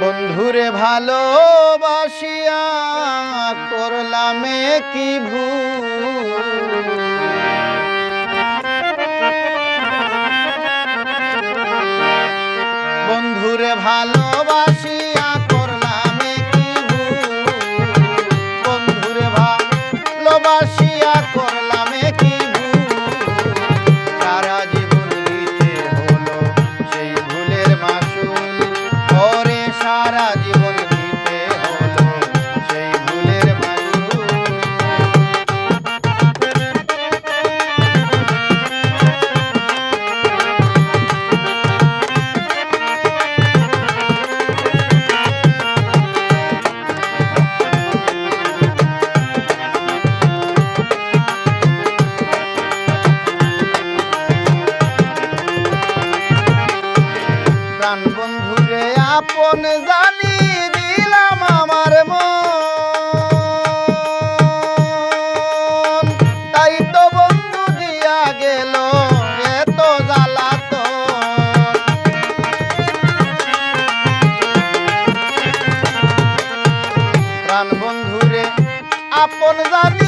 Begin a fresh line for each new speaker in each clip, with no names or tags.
বন্ধুরে ভালোবাসিয়া করলামে কি ভুল। বন্ধুরে ভালোবাসিয়া প্রাণ বন্ধুরে, আপন জানি দিলাম আমার মন। তাই তো বন্ধু দিয়া গেল এত জ্বালা তো প্রাণ বন্ধুরে, আপন জানি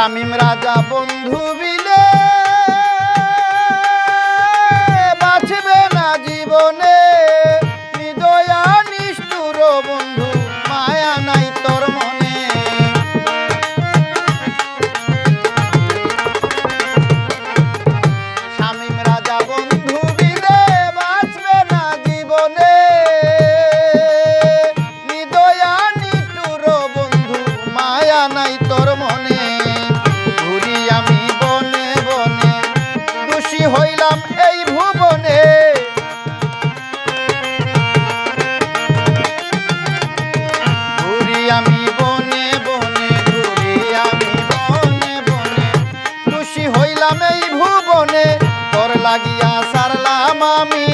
শামিম রাজা বন্ধু বিলে, বাঁচবে না জীবনে। হৃদয়া নিষ্ঠুর বন্ধু, মায়া নাই তোর মনে। শামিম রাজা বন্ধু বিলে, বাঁচবে না জীবনে। হৃদয়া নিটুর বন্ধু, মায়া নাই তোর মনে। এই ভুবনে তোর লাগিয়া সারলাম আমি।